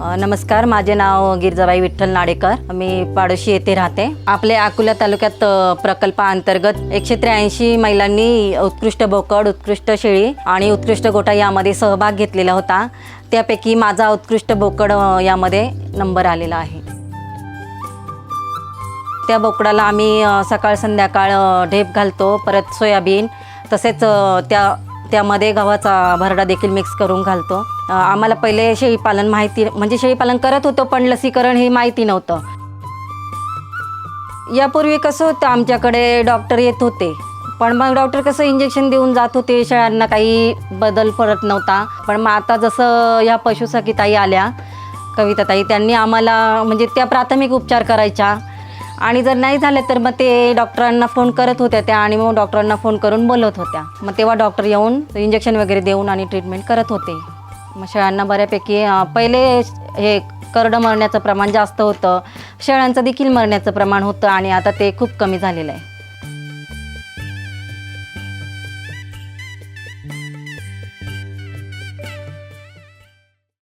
नमस्कार माझे नाव गिरजाबाई विठ्ठल नाडेकर. मी पाडोशी येथे राहते. आपल्या अकोला तालुक्यात प्रकल्पाअंतर्गत एकशे त्र्याऐंशी महिलांनी उत्कृष्ट बोकड उत्कृष्ट शेळी आणि उत्कृष्ट गोटा यामध्ये सहभाग घेतलेला होता. त्यापैकी माझा उत्कृष्ट बोकड यामध्ये नंबर आलेला आहे. त्या बोकडाला आम्ही सकाळ संध्याकाळ ढेप घालतो परत सोयाबीन तसेच त्या त्यामध्ये गव्हाचा भरडा देखील मिक्स करून घालतो. आम्हाला पहिले शेळीपालन माहिती म्हणजे शेळीपालन करत होतो पण लसीकरण हे माहिती नव्हतं. यापूर्वी कसं होतं आमच्याकडे डॉक्टर येत होते. पण मग डॉक्टर कसं इंजेक्शन देऊन जात होते शेळ्यांना काही बदल पडत नव्हता. पण मग आता जसं ह्या पशुसखीताई आल्या कविताताई त्यांनी आम्हाला म्हणजे त्या प्राथमिक उपचार करायच्या. आणि जर नाही झालं तर मग ते डॉक्टरांना फोन करत होत्या त्या आणि मग डॉक्टरांना फोन करून बोलवत होत्या. मग तेव्हा डॉक्टर येऊन इंजेक्शन वगैरे देऊन आणि ट्रीटमेंट करत होते. मग शेळ्यांना बऱ्यापैकी पहिले हे करडं मरण्याचं प्रमाण जास्त होतं. शेळ्यांचं देखील मरण्याचं प्रमाण होतं आणि आता ते खूप कमी झालेलं आहे.